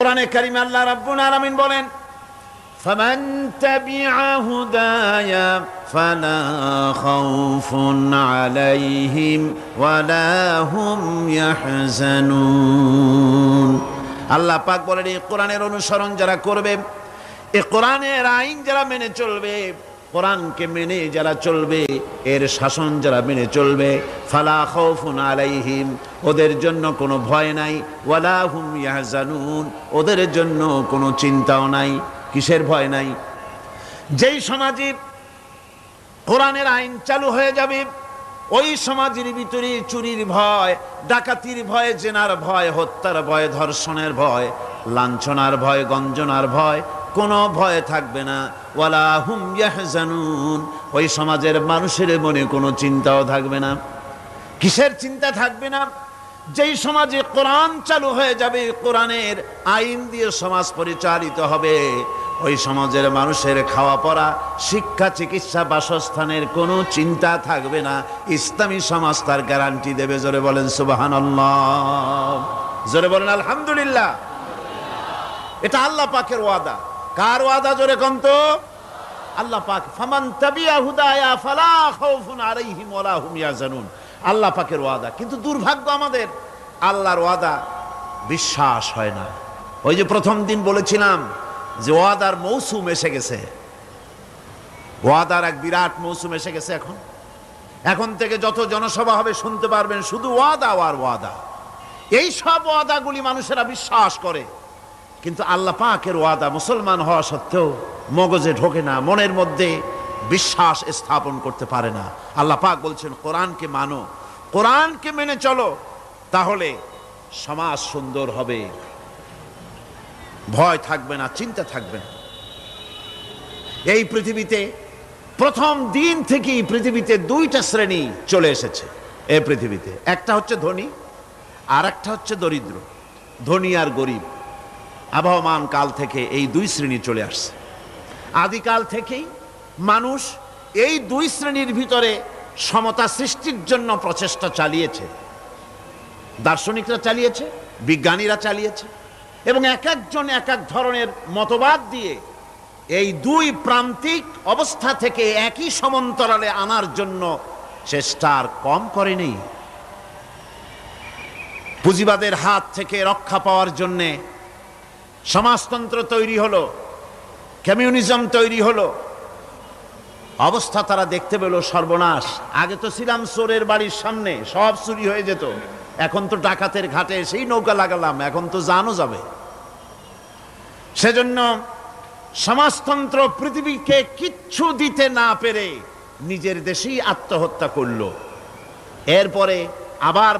কোরআনে কারিম আল্লাহ রাব্বুল আলামিন বলেন فمن تبع هداي فلا خوف عليهم ولا هم يحزنون আল্লাহ পাক বলেন এই কোরআনের অনুসরণ যারা করবে এই কোরআনের আইন যারা মেনে চলবে কোরআনকে মেনে যারা চলবে, এর শাসন যারা মেনে চলবে, ফালা খাউফুন আলাইহিম, ওদের জন্য কোনো ভয় নাই, ওয়ালা হুম ইয়াহজানুন, ওদের জন্য কোনো চিন্তাও নাই, কিসের ভয় নাই? যেই সমাজে কোরআনের আইন চালু হয়ে যাবে, ওই সমাজের ভিতরে চুরির ভয়, ডাকাতির ভয়, জেনার ভয়, হত্যার ভয়, ধর্ষণের ভয়, লাঞ্ছনার ভয়, গঞ্জনার ভয় কোনো ভয় থাকবে না। ওয়ালা হুম ইয়াহজানুন। ওই সমাজের মানুষের মনে কোনো চিন্তাও থাকবে না। কিসের চিন্তা থাকবে না? যেই সমাজে কোরআন চালু হয়ে যাবে, কোরআনের আইন দিয়ে সমাজ পরিচালিত হবে, ওই সমাজের মানুষের খাওয়া পড়া, শিক্ষা, চিকিৎসা, বাসস্থানের কোনো চিন্তা থাকবে না। ইসলামী সমাজ তার গ্যারান্টি দেবে, জোরে বলেন সুবাহান জোরে বলেন আলহামদুলিল্লাহ। এটা আল্লাহ পাকের ওয়াদা। কার ওয়াদা জোরে কন্ত আল্লাহ পাক, ফামান তাবিয়া হুদায়া ফালা খাউফুন আলাইহিম ওয়ালা হুম ইয়াজানুন আল্লাহ পাকের ওয়াদা। কিন্তু দুর্ভাগ্য আমাদের, আল্লাহর ওয়াদা বিশ্বাস হয় না। ওই যে প্রথম দিন বলেছিলাম যে ওয়াদার মৌসুম এসে গেছে। ওয়াদার এক বিরাট মৌসুম এসে গেছে এখন। এখন থেকে যত জনসভা হবে শুনতে পারবেন, শুধু ওয়াদা আর ওয়াদা। এই সব ওয়াদাগুলি মানুষেরা বিশ্বাস করে। কিন্তু আল্লাহ পাকের ওয়াদা মুসলমান হওয়া সত্ত্বেও মগজে ঢোকে না, মনের মধ্যে বিশ্বাস স্থাপন করতে পারে না। আল্লাহ পাক বলছেন, কোরআনকে মানো, কোরআনকে মেনে চলো, তাহলে সমাজ সুন্দর হবে। ভয় থাকবে না, চিন্তা থাকবে না। এই পৃথিবীতে প্রথম দিন থেকেই পৃথিবীতে দুইটা শ্রেণি চলে এসেছে এই পৃথিবীতে। একটা হচ্ছে ধনী আর একটা হচ্ছে দরিদ্র, ধনী আর গরিব। আবহমান কাল থেকে এই দুই শ্রেণি চলে আসছে। আদিকাল থেকেই মানুষ এই দুই শ্রেণির ভিতরে সমতা সৃষ্টির জন্য প্রচেষ্টা চালিয়েছে। দার্শনিকরা চালিয়েছে, বিজ্ঞানীরা চালিয়েছে এবং এক একজন এক এক ধরনের মতবাদ দিয়ে এই দুই প্রান্তিক অবস্থা থেকে একই সমান্তরালে আনার জন্য চেষ্টা আর কম করেনি। পুঁজিবাদের হাত থেকে রক্ষা পাওয়ার জন্যে সমাজতন্ত্র তৈরি হলো, কমিউনিজম তৈরি হলো। অবস্থা তারা দেখতে পেল সর্বনাশ। আগে তো ছিলাম চোরের বাড়ির সামনে, সব চুরি হয়ে যেত। এখন তো ডাকাতের ঘাটে সেই নৌকা লাগালাম, এখন তো জানো যাবে। সেজন্য সমাজতন্ত্র পৃথিবীকে কিচ্ছু দিতে না পেরে নিজের দেশেই আত্মহত্যা করল। এরপরে আবার